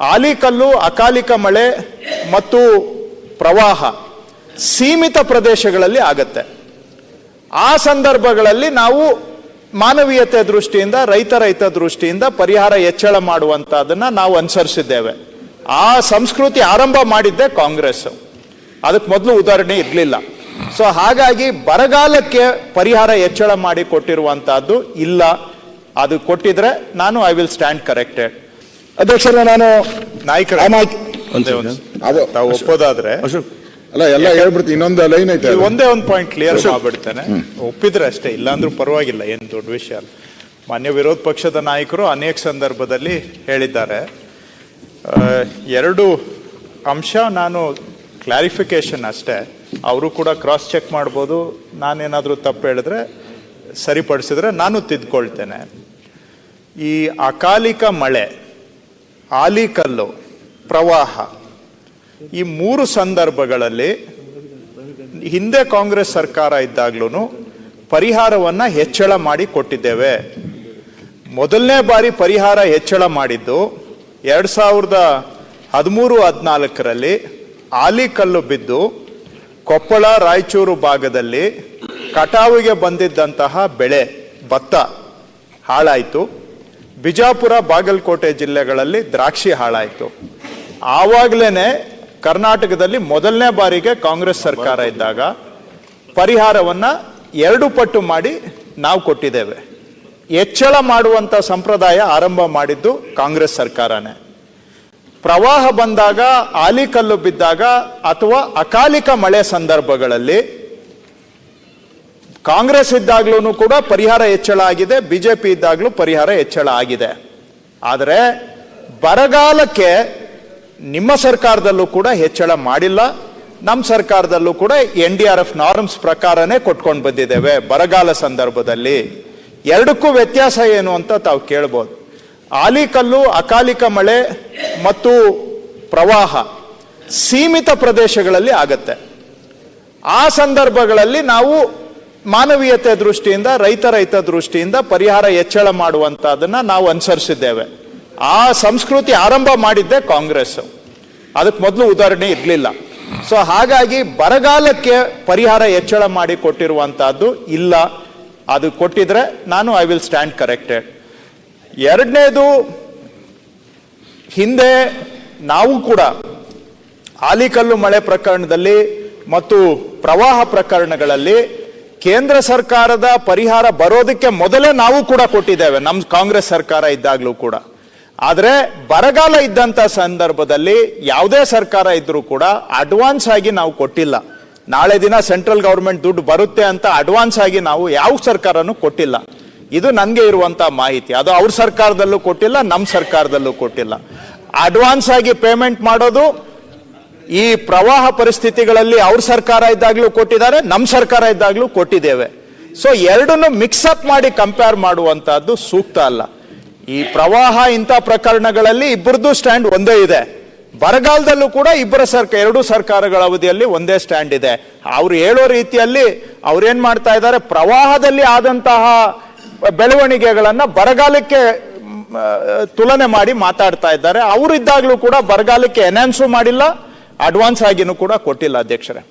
ಆಲಿಕಲ್ಲು ಅಕಾಲಿಕ ಮಳೆ ಮತ್ತು ಪ್ರವಾಹ ಸೀಮಿತ ಪ್ರದೇಶಗಳಲ್ಲಿ ಆಗತ್ತೆ. ಆ ಸಂದರ್ಭಗಳಲ್ಲಿ ನಾವು ಮಾನವೀಯತೆ ದೃಷ್ಟಿಯಿಂದ, ರೈತ ರೈತ ದೃಷ್ಟಿಯಿಂದ ಪರಿಹಾರ ಹೆಚ್ಚಳ ಮಾಡುವಂಥದ್ದನ್ನು ನಾವು ಅನುಸರಿಸಿದ್ದೇವೆ. ಆ ಸಂಸ್ಕೃತಿ ಆರಂಭ ಮಾಡಿದ್ದೆ ಕಾಂಗ್ರೆಸ್. ಅದಕ್ಕೆ ಮೊದಲು ಉದಾಹರಣೆ ಇರಲಿಲ್ಲ. ಸೊ ಹಾಗಾಗಿ ಬರಗಾಲಕ್ಕೆ ಪರಿಹಾರ ಹೆಚ್ಚಳ ಮಾಡಿ ಕೊಟ್ಟಿರುವಂತಹದ್ದು ಇಲ್ಲ. ಅದು ಕೊಟ್ಟಿದ್ರೆ ನಾನು ಐ ವಿಲ್ ಸ್ಟ್ಯಾಂಡ್ ಕರೆಕ್ಟೆಡ್ ಅಧ್ಯಕ್ಷರೇ ನಾನು ನಾಯಕರ. ಒಂದೇ ಒಂದು ಅದು ತಾವು ಒಪ್ಪೋದಾದ್ರೆ ಅಶೋಕ್. ಅಲ್ಲ ಎಲ್ಲ ಹೇಳ್ಬಿಡ್ತೀನಿ ಇನ್ನೊಂದು ಲೈನ್ ಐತೆ ಅದು. ಒಂದೇ ಒಂದು ಪಾಯಿಂಟ್ ಕ್ಲಿಯರ್ ಮಾಡ್ಬಿಡ್ತೇನೆ. ಒಪ್ಪಿದ್ರೆ ಅಷ್ಟೇ ಇಲ್ಲಾಂದ್ರೂ ಪರವಾಗಿಲ್ಲ ಏನು ದೊಡ್ಡ ವಿಷಯ ಅಲ್ಲ. ಮಾನ್ಯ ವಿರೋಧ ಪಕ್ಷದ ನಾಯಕರು ಅನೇಕ ಸಂದರ್ಭದಲ್ಲಿ ಹೇಳಿದ್ದಾರೆ. ಆ, ಎರಡು ಅಂಶ ನಾನು ಕ್ಲಾರಿಫಿಕೇಶನ್ ಅಷ್ಟೇ. ಅವರು ಕೂಡ ಕ್ರಾಸ್ ಚೆಕ್ ಮಾಡ್ಬೋದು. ನಾನೇನಾದರೂ ತಪ್ಪು ಹೇಳಿದ್ರೆ ಸರಿಪಡಿಸಿದ್ರೆ ನಾನು ತಿದ್ಕೊಳ್ತೇನೆ. ಈ ಅಕಾಲಿಕ ಮಳೆ ಆಲಿಕಲ್ಲು ಪ್ರವಾಹ. ಈ ಮೂರು ಸಂದರ್ಭಗಳಲ್ಲಿ ಹಿಂದೆ ಕಾಂಗ್ರೆಸ್ ಸರ್ಕಾರ ಇದ್ದಾಗ್ಲೂ ಪರಿಹಾರವನ್ನು ಹೆಚ್ಚಳ ಮಾಡಿ ಕೊಟ್ಟಿದ್ದೇವೆ. ಮೊದಲನೇ ಬಾರಿ ಪರಿಹಾರ ಹೆಚ್ಚಳ ಮಾಡಿದ್ದು ಎರಡು ಸಾವಿರದ ಹದಿಮೂರು, ಹದಿನಾಲ್ಕರಲ್ಲಿ ಆಲಿಕಲ್ಲು ಬಿದ್ದು ಕೊಪ್ಪಳ, ರಾಯಚೂರು ಭಾಗದಲ್ಲಿ ಕಟಾವಿಗೆ ಬಂದಿದ್ದಂತಹ ಬೆಳೆ, ಭತ್ತ ಹಾಳಾಯಿತು. ಬಿಜಾಪುರ ಬಾಗಲಕೋಟೆ ಜಿಲ್ಲೆಗಳಲ್ಲಿ ದ್ರಾಕ್ಷಿ ಹಾಳಾಯಿತು. ಆವಾಗಲೇ ಕರ್ನಾಟಕದಲ್ಲಿ ಮೊದಲನೇ ಬಾರಿಗೆ ಕಾಂಗ್ರೆಸ್ ಸರ್ಕಾರ ಇದ್ದಾಗ ಪರಿಹಾರವನ್ನ ಎರಡು ಪಟ್ಟು ಮಾಡಿ ನಾವು ಕೊಟ್ಟಿದ್ದೇವೆ. ಹೆಚ್ಚಳ ಮಾಡುವಂತ ಸಂಪ್ರದಾಯ ಆರಂಭ ಮಾಡಿದ್ದು ಕಾಂಗ್ರೆಸ್ ಸರ್ಕಾರನೇ. ಪ್ರವಾಹ ಬಂದಾಗ, ಆಲಿಕಲ್ಲು ಬಿದ್ದಾಗ ಅಥವಾ ಅಕಾಲಿಕ ಮಳೆ ಸಂದರ್ಭಗಳಲ್ಲಿ ಕಾಂಗ್ರೆಸ್ ಇದ್ದಾಗ್ಲೂ ಕೂಡ ಪರಿಹಾರ ಹೆಚ್ಚಳ ಆಗಿದೆ, ಬಿಜೆಪಿ ಇದ್ದಾಗ್ಲೂ ಪರಿಹಾರ ಹೆಚ್ಚಳ ಆಗಿದೆ. ಆದರೆ ಬರಗಾಲಕ್ಕೆ ನಿಮ್ಮ ಸರ್ಕಾರದಲ್ಲೂ ಕೂಡ ಹೆಚ್ಚಳ ಮಾಡಿಲ್ಲ, ನಮ್ಮ ಸರ್ಕಾರದಲ್ಲೂ ಕೂಡ N D R F norms ಪ್ರಕಾರನೇ ಕೊಟ್ಕೊಂಡು ಬಂದಿದ್ದೇವೆ ಬರಗಾಲ ಸಂದರ್ಭದಲ್ಲಿ. ಎರಡಕ್ಕೂ ವ್ಯತ್ಯಾಸ ಏನು ಅಂತ ತಾವು ಕೇಳ್ಬೋದು. ಆಲಿಕಲ್ಲು, ಅಕಾಲಿಕ ಮಳೆ ಮತ್ತು ಪ್ರವಾಹ ಸೀಮಿತ ಪ್ರದೇಶಗಳಲ್ಲಿ ಆಗತ್ತೆ. ಆ ಸಂದರ್ಭಗಳಲ್ಲಿ ನಾವು ಮಾನವೀಯತೆ ದೃಷ್ಟಿಯಿಂದ, ರೈತ ರೈತ ದೃಷ್ಟಿಯಿಂದ ಪರಿಹಾರ ಹೆಚ್ಚಳ ಮಾಡುವಂತಹದನ್ನ ನಾವು ಅನುಸರಿಸಿದ್ದೇವೆ. ಆ ಸಂಸ್ಕೃತಿ ಆರಂಭ ಮಾಡಿದ್ದೆ ಕಾಂಗ್ರೆಸ್. ಅದಕ್ಕೆ ಮೊದಲು ಉದಾಹರಣೆ ಇರಲಿಲ್ಲ. ಸೊ ಹಾಗಾಗಿ ಬರಗಾಲಕ್ಕೆ ಪರಿಹಾರ ಹೆಚ್ಚಳ ಮಾಡಿ ಕೊಟ್ಟಿರುವಂತಹದ್ದು ಇಲ್ಲ. ಅದು ಕೊಟ್ಟಿದ್ರೆ ನಾನು ಐ ವಿಲ್ ಸ್ಟ್ಯಾಂಡ್ ಕರೆಕ್ಟೆಡ್ ಎರಡನೇದು, ಹಿಂದೆ ನಾವು ಕೂಡ ಆಲಿಕಲ್ಲು ಮಳೆ ಪ್ರಕರಣದಲ್ಲಿ ಮತ್ತು ಪ್ರವಾಹ ಪ್ರಕರಣಗಳಲ್ಲಿ ಕೇಂದ್ರ ಸರ್ಕಾರದ ಪರಿಹಾರ ಬರೋದಕ್ಕೆ ಮೊದಲೇ ನಾವು ಕೂಡ ಕೊಟ್ಟಿದ್ದೇವೆ. ನಮ್ಮ ಕಾಂಗ್ರೆಸ್ ಸರ್ಕಾರ ಇದ್ದಾಗಲೂ ಕೂಡ. ಆದರೆ ಬರಗಾಲ ಇದ್ದಂಥ ಸಂದರ್ಭದಲ್ಲಿ ಯಾವುದೇ ಸರ್ಕಾರ ಇದ್ರೂ ಕೂಡ ಅಡ್ವಾನ್ಸ್ ಆಗಿ ನಾವು ಕೊಟ್ಟಿಲ್ಲ. ನಾಳೆ ದಿನ ಸೆಂಟ್ರಲ್ ಗೌರ್ಮೆಂಟ್ ದುಡ್ಡು ಬರುತ್ತೆ ಅಂತ ಅಡ್ವಾನ್ಸ್ ಆಗಿ ನಾವು ಯಾವ ಸರ್ಕಾರನೂ ಕೊಟ್ಟಿಲ್ಲ. ಇದು ನನಗೆ ಇರುವಂತ ಮಾಹಿತಿ. ಅದು ಅವ್ರ ಸರ್ಕಾರದಲ್ಲೂ ಕೊಟ್ಟಿಲ್ಲ ನಮ್ಮ ಸರ್ಕಾರದಲ್ಲೂ ಕೊಟ್ಟಿಲ್ಲ. ಅಡ್ವಾನ್ಸ್ ಆಗಿ ಪೇಮೆಂಟ್ ಮಾಡೋದು ಈ ಪ್ರವಾಹ ಪರಿಸ್ಥಿತಿಗಳಲ್ಲಿ ಅವ್ರ ಸರ್ಕಾರ ಇದ್ದಾಗ್ಲೂ ಕೊಟ್ಟಿದ್ದಾರೆ ನಮ್ಮ ಸರ್ಕಾರ ಇದ್ದಾಗ್ಲೂ ಕೊಟ್ಟಿದ್ದೇವೆ. ಸೊ ಎರಡನ್ನು ಮಿಕ್ಸ್ ಅಪ್ ಮಾಡಿ ಕಂಪೇರ್ ಮಾಡುವಂತಹದ್ದು ಸೂಕ್ತ ಅಲ್ಲ. ಈ ಪ್ರವಾಹ ಇಂಥ ಪ್ರಕರಣಗಳಲ್ಲಿ ಇಬ್ಬರದ್ದು ಸ್ಟ್ಯಾಂಡ್ ಒಂದೇ ಇದೆ. ಬರಗಾಲದಲ್ಲೂ ಕೂಡ ಇಬ್ಬರ ಸರ್ಕಾರ ಎರಡೂ ಸರ್ಕಾರಗಳ ಅವಧಿಯಲ್ಲಿ ಒಂದೇ ಸ್ಟ್ಯಾಂಡ್ ಇದೆ. ಅವ್ರು ಹೇಳೋ ರೀತಿಯಲ್ಲಿ ಅವ್ರೇನ್ ಮಾಡ್ತಾ ಇದ್ದಾರೆ, ಪ್ರವಾಹದಲ್ಲಿ ಆದಂತಹ ಬೆಳವಣಿಗೆಗಳನ್ನ ಬರಗಾಲಕ್ಕೆ ತುಲನೆ ಮಾಡಿ ಮಾತಾಡ್ತಾ ಇದ್ದಾರೆ. ಅವರು ಇದ್ದಾಗಲೂ ಕೂಡ ಬರಗಾಲಕ್ಕೆ ಎನ್ಹಾನ್ಸು ಮಾಡಿಲ್ಲ. ಅಡ್ವಾನ್ಸ್ ಆಗಿನೂ ಕೂಡ ಕೊಟ್ಟಿಲ್ಲ ಅಧ್ಯಕ್ಷರೇ.